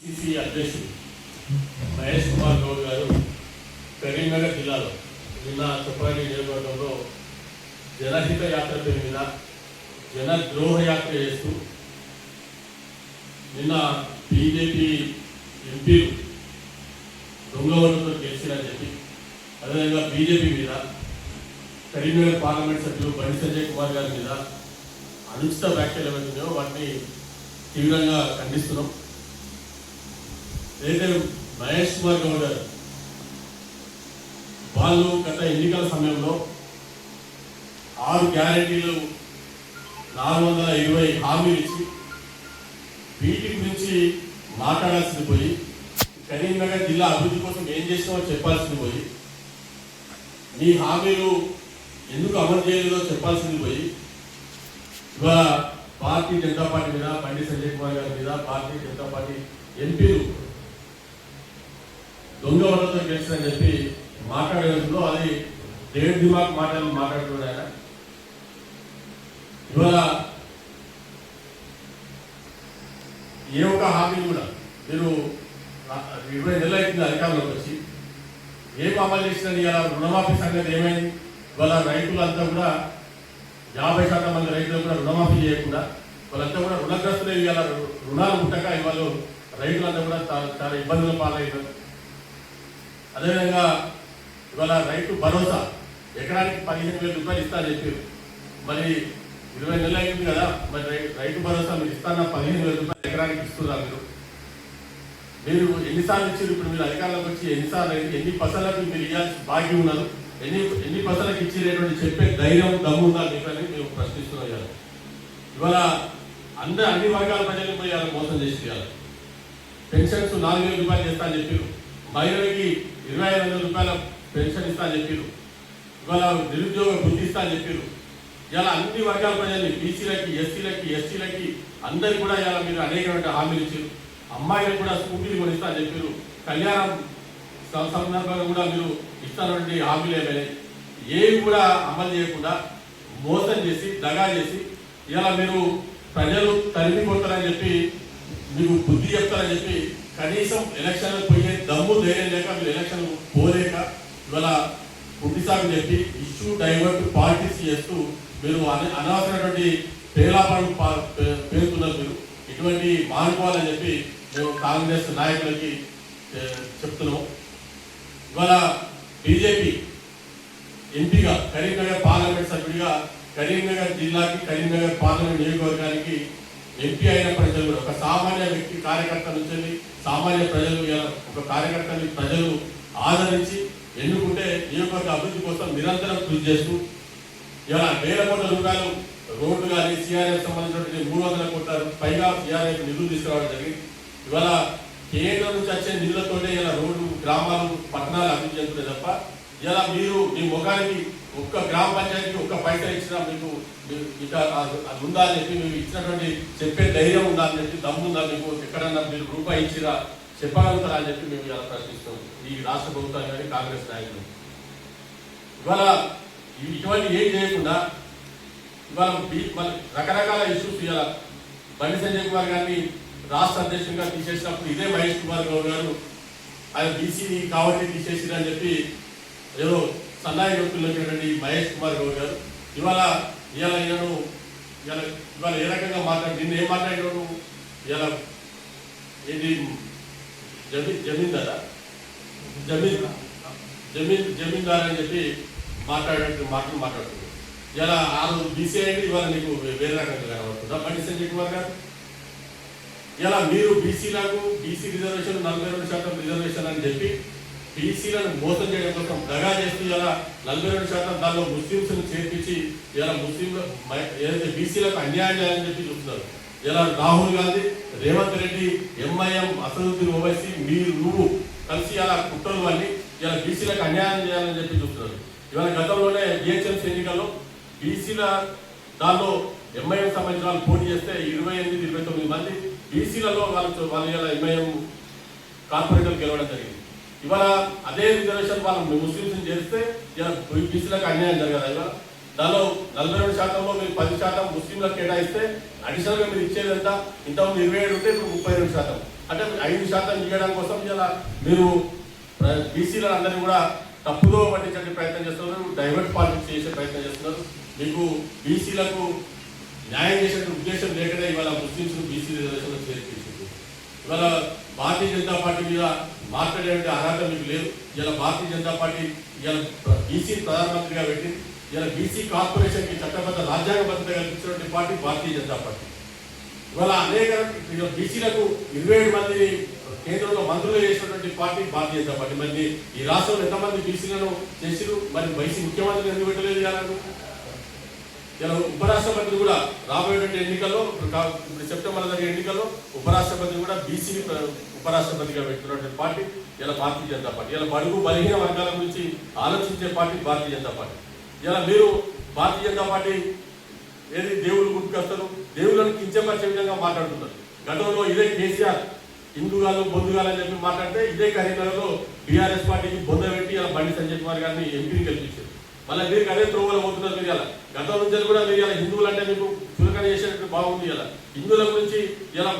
CC అధ్యక్షుడు మహేష్ కుమార్ గౌడ్ గారు కరీంనగర్ జిల్లాలో నిన్న చుప్పరాణి నియోజకవర్గంలో జనహిత యాత్ర పేరు మీద జనద్రోహ యాత్ర చేస్తూ నిన్న బీజేపీ ఎంపీలు దొంగవరంతో ఓట్లతో గెలిచిరని చెప్పి అదేవిధంగా బీజేపీ మీద కరీంనగర్ పార్లమెంట్ సభ్యులు బండి సంజయ్ కుమార్ గారి మీద అనుచిత వ్యాఖ్యలు ఏవైతున్నాయో వాటిని తీవ్రంగా ఖండిస్తున్నాం. ఏదైతే మహేష్ కుమార్ గౌడ్ గారు వాళ్ళు గత ఎన్నికల సమయంలో ఆరు గ్యారెంటీలు నాలుగు వందల ఇరవై హామీలు ఇచ్చి వీటి గురించి మాట్లాడాల్సింది పోయి కరీంనగర్ జిల్లా అభివృద్ధి కోసం ఏం చేసినామో చెప్పాల్సింది పోయి మీ హామీలు ఎందుకు అమలు చేయలేదో చెప్పాల్సింది పోయి ఇవాళ భారతీయ జనతా పార్టీ మీద బండి సంజయ్ కుమార్ గారి మీద భారతీయ జనతా పార్టీ ఎంపీలు దొంగ వాళ్ళతో గెలిచిందని చెప్పి మాట్లాడేందులో అది డేట్ దిమాక్ మాటలు మాట్లాడుతున్నాడు ఆయన. ఇవాళ ఏ ఒక్క హామీ కూడా మీరు ఇరవై నెలలు అవుతుంది అధికారంలోకి వచ్చి ఏం అమలు చేసిన ఇలా రుణమాఫీ సంగతి ఏమైంది? ఇవాళ రైతులంతా కూడా యాభై శాతం మంది రైతులు కూడా రుణమాఫీ చేయకుండా వాళ్ళంతా కూడా రుణగ్రస్తులు ఇవాళ రుణాలు పుట్టక ఇవాళ రైతులంతా కూడా చాలా చాలా ఇబ్బందుల పాలయ్యారు అదేవిధంగా ఇవాళ రైతు భరోసా ఎకరానికి పదిహేను వేల రూపాయలు ఇస్తా చెప్పారు. మరి ఇరవై నెలలు అయింది కదా మరి రై- రైతు భరోసా మీరు ఇస్తానా? పదిహేను వేల రూపాయలు ఎకరానికి ఇస్తున్నారు మీరు? మీరు ఎన్నిసార్లు ఇచ్చారు? ఇప్పుడు మీరు అధికారంలోకి వచ్చి ఎన్నిసార్లు ఎన్ని పసలకు మీరు ఇవ్వాల్సి బాకీ ఉన్నారు ఎన్ని ఎన్ని పసలకు ఇచ్చినటువంటి చెప్పే ధైర్యం దమ్ము ఉందా మీకు అని మేము ప్రశ్నిస్తున్నాం ఇవాళ. ఇవాళ అందరు అన్ని వర్గాల ప్రజలు పోయి మోసం చేసి పెన్షన్స్ నాలుగు వేల రూపాయలు చేస్తా అని చెప్పారు. మహిళలకి ఇరవై ఐదు వందల రూపాయల పెన్షన్ ఇస్తా అని చెప్పారు ఇవాళ నిరుద్యోగ వృద్ధి ఇస్తా అని చెప్పారు ఇలా అన్ని వర్గాల ప్రజల్ని బీసీలకి ఎస్సీలకి ఎస్టీలకి అందరికి కూడా ఇలా మీరు అనేకమైన హామీలు ఇచ్చారు అమ్మాయిలకు కూడా స్కూటీలు కొనిస్తా అని చెప్పారు కళ్యాణం సందర్భంగా కూడా మీరు ఇస్తానంటే హామీలు ఏమైనా ఏవి కూడా అమలు చేయకుండా మోసం చేసి దగా చేసి ఇలా మీరు ప్రజలు తరిమిపోతారని చెప్పి మీకు బుద్ధి చెప్తారని చెప్పి కనీసం ఎలక్షన్ పోయే దమ్ము ధైర్యం లేక మీరు ఎలక్షన్ పోలేక ఇవాళ పుట్టిసాగు చెప్పి ఇష్యూ డైవర్ట్ పాలిటిక్స్ చేస్తూ మీరు అన- అనవసరమైనటువంటి పేలాపాలు పేరుతున్నారు మీరు. ఇటువంటి మానుకోవాలని చెప్పి మేము కాంగ్రెస్ నాయకులకి చెప్తున్నాం ఇవాళ బీజేపీ ఎంపీగా కరీంనగర్ పార్లమెంట్ సభ్యుడిగా కరీంనగర్ జిల్లాకి కరీంనగర్ పార్లమెంట్ నియోజకవర్గానికి ఎంపీ అయిన ప్రజలు కూడా ఒక సామాన్య వ్యక్తి కార్యకర్త నుంచి సామాన్య ప్రజలు ఇలా ఒక కార్యకర్తని ప్రజలు ఆదరించి ఎన్నుకుంటే నియోజకవర్గ అభివృద్ధి కోసం నిరంతరం కృషి చేస్తూ ఇలా వేల కోట్ల రూపాయలు రోడ్లు కానీ సిఆర్ఎఫ్ సంబంధించినటువంటి మూడు వందల కోట్ల పైగా సిఆర్ఎఫ్ నిధులు తీసుకురావడం జరిగింది. ఇవాళ కేంద్రం నుంచి వచ్చే నిధులతోనే ఇలా రోడ్లు గ్రామాలు పట్టణాలు అభివృద్ధి చెందుతాయి తప్ప ఇలా మీరు మీ ముఖానికి ఒక్క గ్రామ పంచాయతీకి ఒక్క పైసా ఇచ్చినా మీకు ఇక అది- ఉందా అని చెప్పి మేము ఇచ్చినటువంటి చెప్పే ధైర్యం ఉందా అని చెప్పి దమ్ము ఉందా మీకు? ఎక్కడన్నా మీరు రూపాయి ఇచ్చిరా? చెప్పగలుగుతారా అని చెప్పి మేము ఇలా ప్రశ్నిస్తాం. ఈ రాష్ట్ర ప్రభుత్వాన్ని కానీ కాంగ్రెస్ నాయకులు. ఇవాళ ఇటువంటి ఏం చేయకుండా ఇవాళ రకరకాల ఇష్యూస్ ఇవాళ బండి సంజయ్ కుమార్ గారిని రాష్ట్ర అధ్యక్షుడిగా తీసేసినప్పుడు ఇదే మహేష్ కుమార్ గౌడ్ గారు ఆయన బీసీని కాబట్టి తీసేసిరని అని చెప్పి ఏదో సన్నాయి నొప్పులటువంటి మహేష్ కుమార్ గౌడ్ గారు. ఇవాళ ఇవాళ ఈయనను ఇవాళ ఇవాళ ఏ రకంగా మాట్లాడు నిన్న ఏం మాట్లాడినాడు? ఇవాళ ఏంటి? జమీన్ జమీందారా? జమీన్ జమీన్ జమీందార్ అని చెప్పి మాట్లాడే మాటలు మాట్లాడుతుంది ఇలా ఆ రోజు బీసీ అంటే ఇవాళ నీకు వేరే రకంగా కనబడుతుందా? బండి సంజయ్ కుమార్ గారు? ఇలా మీరు బీసీలకు బీసీ రిజర్వేషన్ నలభై రెండు శాతం రిజర్వేషన్ అని చెప్పి బీసీలను మోసం చేయడం కోసం దగా చేస్తూ ఇలా నలభై రెండు శాతం దానిలో ముస్లింస్ను చేర్పించి ఇలా ముస్లింలు ఏదైతే బీసీలకు అన్యాయం చేయాలని చెప్పి చూస్తున్నారు. ఇలా రాహుల్ గాంధీ రేవంత్ రెడ్డి ఎంఐఎం అసదుద్దీన్ ఓవైసీ మీరు నువ్వు కలిసి అలా కుట్రలు అన్ని ఇలా బీసీలకు అన్యాయం చేయాలని చెప్పి చూస్తున్నారు. ఇవాళ గతంలోనే బిహెచ్ఎంసీ ఎన్నికల్లో బీసీల దానిలో ఎంఐఎం సంబంధించిన వాళ్ళు పోటీ చేస్తే ఇరవై ఎనిమిది ఇరవై తొమ్మిది మంది బీసీలలో వాళ్ళు వాళ్ళు ఇలా ఎంఐఎం కార్పొరేటర్ గెలవడం జరిగింది. ఇవాళ అదే రిజర్వేషన్ మనం ముస్లింస్ చేస్తే ఇలా బీసీలకు అన్యాయం జరగదు ఇవాళ? దానిలో నలభై రెండు శాతంలో మీరు పది శాతం ముస్లింలకు కేటాయిస్తే అడిషనల్గా మీరు ఇచ్చేది ఎంత ఇంతకుముందు ఇరవై ఏడు ఉంటే ఇప్పుడు ముప్పై రెండు శాతం. అంటే ఐదు శాతం ఇవ్వడం కోసం ఇలా మీరు బీసీల అందరినీ కూడా తప్పుదో పట్టించే ప్రయత్నం చేస్తున్నారు డైవర్ట్ పాలిటిక్స్ చేసే ప్రయత్నం చేస్తున్నారు. మీకు బీసీలకు న్యాయం చేసే ఉద్దేశం లేకనే ఇవాళ ముస్లింస్ బీసీ రిజర్వేషన్ చేర్పించింది. ఇవాళ భారతీయ జనతా పార్టీ మీద మాట్లాడే అర్హత మీకు లేదు. ఇలా భారతీయ జనతా పార్టీ ఇలా బీసీ ప్రధానమంత్రిగా పెట్టి ఇలా బీసీ కార్పొరేషన్కి చట్టబద్ధ రాజ్యాంగబద్ధంగా కల్పించినటువంటి పార్టీ భారతీయ జనతా పార్టీ. ఇవాళ అనేక బీసీలకు ఇరవై ఏడు మంది కేంద్రంలో మంత్రులు చేసినటువంటి పార్టీ భారతీయ జనతా పార్టీ. మరి ఈ రాష్ట్రంలో ఎంతమంది బీసీలను చేసిరు మరి బీసీ ముఖ్యమంత్రి ఎందుకు పెట్టలేదు కానీ ఇలా ఉపరాష్ట్రపతి కూడా రాబోయేటువంటి ఎన్నికల్లో ఇప్పుడు సెప్టెంబర్ జరిగే ఎన్నికల్లో ఉపరాష్ట్రపతి కూడా బీసీని ఉపరాష్ట్రపతిగా పెట్టుకున్నటువంటి పార్టీ ఇలా భారతీయ జనతా పార్టీ. ఇలా బడుగు బలహీన వర్గాల గురించి ఆలోచించే పార్టీ భారతీయ జనతా పార్టీ. ఇలా మీరు భారతీయ జనతా పార్టీ ఏది దేవుళ్ళు గుర్తుకొస్తారు? దేవుళ్ళని కించపరిచే విధంగా మాట్లాడుతున్నారు. గతంలో ఇదే కేసీఆర్ హిందూగాలు బొందుగాలు అని చెప్పి మాట్లాడితే ఇదే కరీంనగర్లో బీఆర్ఎస్ పార్టీకి బొంద పెట్టి ఇలా బండి సంజయ్ కుమార్ గారిని ఎంపీని గెలిపించారు. మళ్ళీ మీరు అదే త్రోవలు పోతున్నారు మీరు ఇలా గతం నుంచి కూడా మీరు ఇలా హిందువులు అంటే మీకు చులకన చేసేటట్టు బాగుంది ఇలా హిందువుల గురించి ఇలా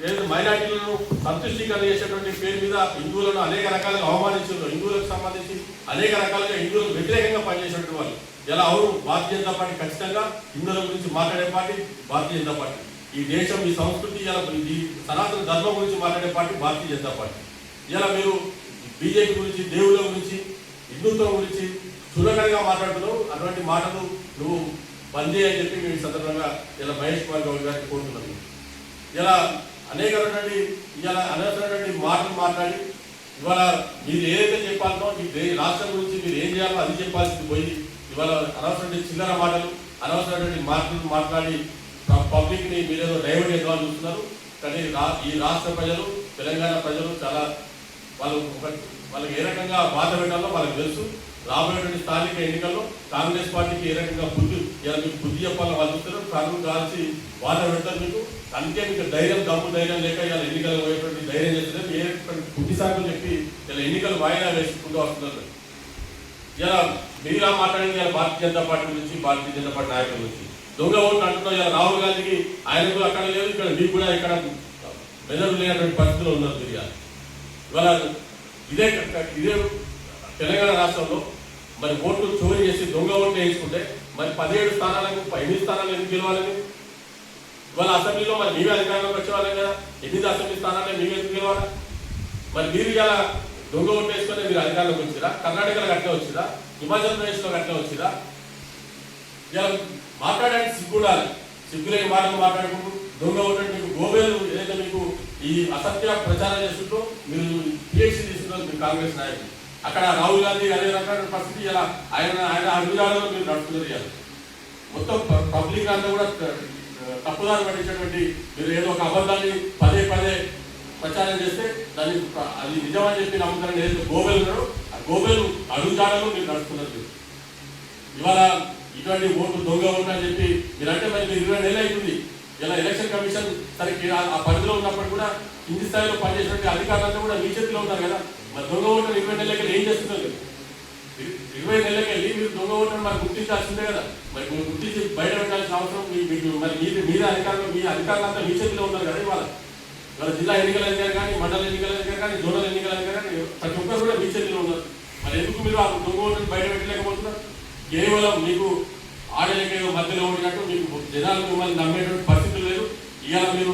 ఏదైతే మైనార్టీలను సంతుష్టీకరణ చేసేటువంటి పేరు మీద హిందువులను అనేక రకాలుగా అవమానించారు. హిందువులకు సంబంధించి అనేక రకాలుగా హిందువులకు వ్యతిరేకంగా పనిచేసేటువంటి వాళ్ళు. ఇలా అవును భారతీయ జనతా పార్టీ ఖచ్చితంగా హిందువుల గురించి మాట్లాడే పార్టీ భారతీయ జనతా పార్టీ. ఈ దేశం ఈ సంస్కృతి ఇలా ఈ సనాతన ధర్మం గురించి మాట్లాడే పార్టీ భారతీయ జనతా పార్టీ. ఇలా మీరు బీజేపీ గురించి దేవుళ్ళ గురించి హిందుత్వం గురించి చులకనగా మాట్లాడుతున్నావు. అటువంటి మాటలు నువ్వు బంద్ అని చెప్పి మేము సందర్భంగా ఇలా మహేష్ కుమార్ గౌడ్ గారికి కోరుతున్నాను. ఇలా అనేక రకమైనటువంటి ఇలా అనవసరమైనటువంటి మాటలు మాట్లాడి ఇవాళ మీరు ఏదైతే చెప్పాలనో ఈ రాష్ట్రం గురించి మీరు ఏం చేయాలో అది చెప్పాల్సింది పోయి ఇవాళ అనవసరమైన చిల్లర మాటలు అనవసరమైనటువంటి మాటలు మాట్లాడి పబ్లిక్ని మీరేదో డైవర్ట్ చేద్దామని చూస్తున్నారు. కానీ రా- ఈ రాష్ట్ర ప్రజలు తెలంగాణ ప్రజలు చాలా వాళ్ళు ఒక వాళ్ళకి ఏ రకంగా బాధ పెట్టాలో వాళ్ళకి తెలుసు. రాబోయేటువంటి స్థానిక ఎన్నికల్లో కాంగ్రెస్ పార్టీకి ఏ రకంగా బుద్ధి ఇలా మీకు బుద్ధి చెప్పాలని వాళ్ళు చూస్తారు కాల్చి వాళ్ళ పెడతారు మీకు అందుకే మీకు ధైర్యం దమ్ము ధైర్యం లేక ఇలా ఎన్నికలు పోయేటువంటి ధైర్యం చేస్తారు ఏ బుద్ధి సాగులు చెప్పి ఇలా ఎన్నికలు వాయిదా వేసుకుంటూ వస్తున్నారు. ఇలా మీరా మాట్లాడింది ఇలా భారతీయ జనతా పార్టీ నుంచి భారతీయ జనతా పార్టీ నాయకుల నుంచి. దొంగ ఓట్లు అంటున్నాం ఇలా రాహుల్ గాంధీకి ఆయనకు అక్కడ లేదు ఇక్కడ మీకు కూడా ఇక్కడ మెదడు లేనటువంటి పరిస్థితులు ఉన్నారు మీరు ఇవాళ. ఇదే ఇదే తెలంగాణ రాష్ట్రంలో మరి ఓట్లు చోరీ చేసి దొంగ ఓట్లు వేసుకుంటే మరి పదిహేడు స్థానాలకు ఎనిమిది స్థానాలు ఎందుకు గెలవాలని ఇవాళ అసెంబ్లీలో మరి మీవే అధికారంలోకి వచ్చేవాళ్ళం కదా. ఎనిమిది అసెంబ్లీ స్థానాలే మీవే ఎందుకు గెలవాలా? మరి మీరు ఇలా దొంగ ఓట్లు వేసుకునే మీరు అధికారంలోకి వచ్చిరా? కర్ణాటకలో గట్లే వచ్చిరా? హిమాచల్ ప్రదేశ్లో గట్లే వచ్చిరా? ఇలా మాట్లాడడానికి సిగ్గుండాలి సిగ్గులేని మాటలు మాట్లాడుకుంటూ దొంగ ఓటు మీకు గోవేలు ఏదైతే మీకు ఈ అసత్య ప్రచారం చేస్తుంటూ మీరు పిహెచ్డి తీసుకున్నారు మీరు కాంగ్రెస్ నాయకులు. అక్కడ రాహుల్ గాంధీ అదే రకమైన పరిస్థితి ఇలా ఆయన ఆయన అడుగుదారులో మీరు నడుపుతున్నారు ఇవాళ. మొత్తం పబ్లిక్ అంతా కూడా తప్పుదారి పట్టించినటువంటి మీరు ఏదో ఒక అబద్ధాన్ని పదే పదే ప్రచారం చేస్తే దాన్ని అది నిజమని చెప్పి నమ్ముతారని ఏదైతే గోబెల్ ఉన్నారో ఆ గోబెల్ అడుగుజాడలో మీరు నడుస్తున్నారు ఇవాళ ఇటువంటి ఓట్లు దొంగ ఓట్లు అని చెప్పి మీరంటే మరి మీరు ఇరవై నెలలు అవుతుంది. ఇలా ఎలక్షన్ కమిషన్ సరికి ఆ ఆ పరిధిలో ఉన్నప్పుడు కూడా కింది స్థాయిలో పనిచేసినటువంటి అధికారులంతా కూడా మీ చేతిలో ఉన్నారు కదా. మరి దొంగ ఓట్లు ఇరవై నెలలకి ఏం చేస్తున్నారు మీరు? ఇర- ఇరవై నెలలకి వెళ్ళి మీరు దొంగ ఓట్లను మరి గుర్తించాల్సిందే కదా మరి మీరు గుర్తించి బయట పెట్టాల్సిన మరి మీరు మీకు అధికారులు మీ మీద అధికారులు మీ మీ చేతిలో ఉన్నారు కదా ఇవాళ. ఇవాళ జిల్లా ఎన్నికలు అధికారి కానీ మండల ఎన్నికలు అధికారి కానీ జోనల్ ఎన్నికలు అధికారి కానీ ప్రతి ఒక్కరు కూడా మీ చేతిలో ఉన్నారు. మరి ఎందుకు మీరు ఆ దొంగ బయట పెట్టలేకపోతున్నారు? కేవలం మీకు ఆడలేక మధ్యలో ఉండినట్టు మీకు జనాలు మిమ్మల్ని నమ్మేటువంటి పరిస్థితులు లేదు ఇవాళ మీరు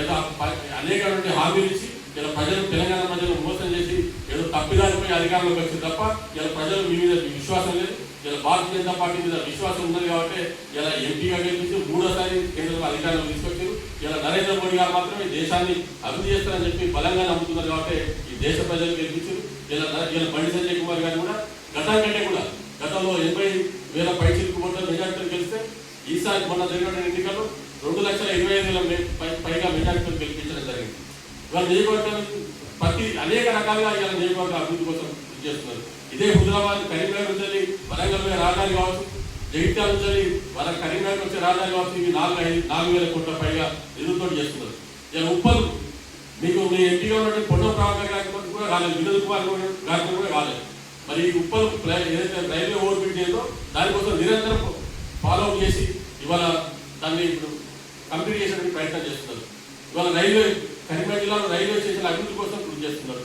ఏదో ప- అనేకటువంటి హామీలు ఇచ్చి ఇలా ప్రజలు తెలంగాణ ప్రజలు మోసం చేసి ఏదో తప్పిదారిపోయి అధికారంలోకి వచ్చింది తప్ప ఇలా ప్రజలు మీ మీద విశ్వాసం లేదు. ఇలా భారతీయ జనతా పార్టీ మీద విశ్వాసం ఉన్నది కాబట్టి ఇలా ఎంపీగా గెలిపించి మూడోసారి కేంద్రంలో అధికారంలో తీసుకొచ్చారు. ఇలా నరేంద్ర మోడీ గారు మాత్రమే దేశాన్ని అభివృద్ధి చేస్తారని చెప్పి బలంగా నమ్ముతున్నారు కాబట్టి ఈ దేశ ప్రజలు గెలిపించారు. ఇలా ఇలా బండి సంజయ్ కుమార్ గారు కూడా గతం కంటే కూడా గతంలో ఎనభై వేల పైచిలకు ఓట్ల మెజార్టీతో గెలిస్తే ఈసారి మొన్న జరిగిన ఎన్నికల్లో రెండు లక్షల ఇరవై ఐదు వేల పైగా మెజార్టీతో గెలిపించడం జరిగింది. ఇవాళ నియోజకవర్గం ప్రతి అనేక రకాలుగా ఇలా నియోజకవర్గ అభివృద్ధి కోసం చేస్తున్నారు. ఇదే హుజరాబాద్ కరీంనగర్ నుంచి వరంగల్ మీద రాజధాని కావచ్చు. జగిత్యాల నుంచి వాళ్ళ కరీంనగర్ వచ్చే రాజధాని కావచ్చు. ఇవి నాలుగు ఐదు నాలుగు వేల కోట్ల పైగా నిధులతో చేస్తున్నారు. ఇలా ఉప్పల్ మీకు మీ ఎంపీగా ఉన్నటువంటి పొన్నం ప్రభాకర్ కాకపోతే కూడా రాలేదు. వినోద్ కుమార్ కూడా- కూడా రాలేదు. మరి ఈ ఉప్పల్ ఏదైతే రైల్వే ఓవర్ బ్రిడ్జ్ ఏదో దానికోసం నిరంతరం ఫాలో చేసి ఇవాళ దాన్ని ఇప్పుడు కంప్లీట్ చేసేటువంటి ప్రయత్నం చేస్తున్నారు. ఇవాళ రైల్వే కరీంనగర్ జిల్లాలో రైల్వే స్టేషన్ అభివృద్ధి కోసం కృషి చేస్తున్నారు.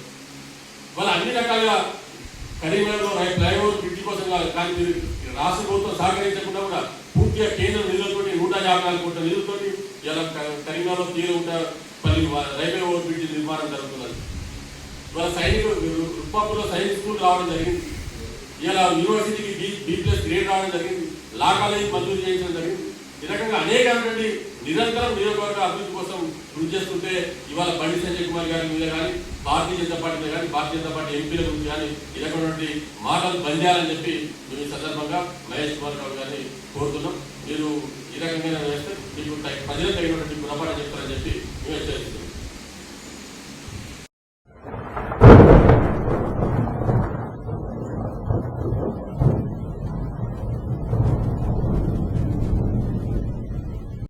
వాళ్ళ అన్ని రకాలుగా కరీంనగర్లో రై- ఫ్లైఓవర్ బ్రిడ్జి కోసం కానీ మీరు రాష్ట్ర ప్రభుత్వం సహకరించకుండా కూడా పూర్తిగా కేంద్రం నిధులతోటి నూట యాభై నాలుగు కోట్ల నిధులతోటి ఇలా క- కరీంనగర్లో తీరుంట పల్లి రైల్వే ఓవర్ బ్రిడ్జి నిర్మాణం జరుగుతున్నది. ఇవాళ సైనికులు రుప్పాపూర్లో సైన్స్ స్కూల్ రావడం జరిగింది. ఇలా యూనివర్సిటీకి బి బి ప్లస్ గ్రేడ్ రావడం జరిగింది. లా కాలేజీ మంజూరు చేయించడం జరిగింది. ఈ రకంగా అనేకమైనటువంటి నిరంతరం నియోజకవర్గ అభివృద్ధి కోసం కృషి చేస్తుంటే ఇవాళ బండి సంజయ్ కుమార్ గారి మీద కానీ భారతీయ జనతా పార్టీ కానీ భారతీయ జనతా పార్టీ ఎంపీల గురించి కానీ ఇలాంటి రకమైనటువంటి మాటలు బంద్ చేయాలని చెప్పి మేము ఈ సందర్భంగా మహేష్ కుమార్ రావు గారిని కోరుతున్నాం. మీరు ఈ రకంగా వేస్తే మీకు ప్రజలకు అయినటువంటి గుణపాఠం చెప్తారని చెప్పి